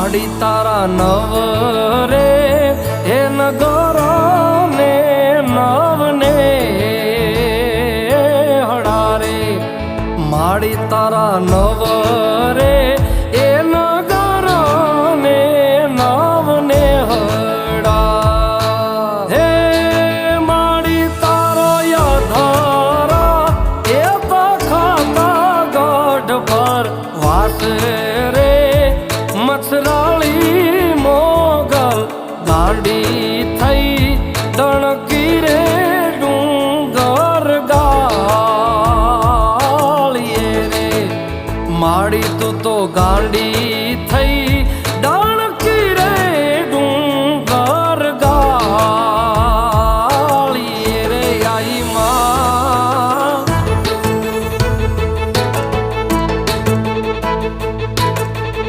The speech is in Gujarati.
માડી તારા નવ રે હે નગરો ને નવને હડારે. માડી તારા નવ રે, એ નગરો ને નવને હડા. હે માડી તારો યધારા, એ તો ખાતા ગઢ પર વાસ રે. ગાડી થઈ ધણકી રે ડુંગર ગાળીએ રે. માડી તું તો ગાડી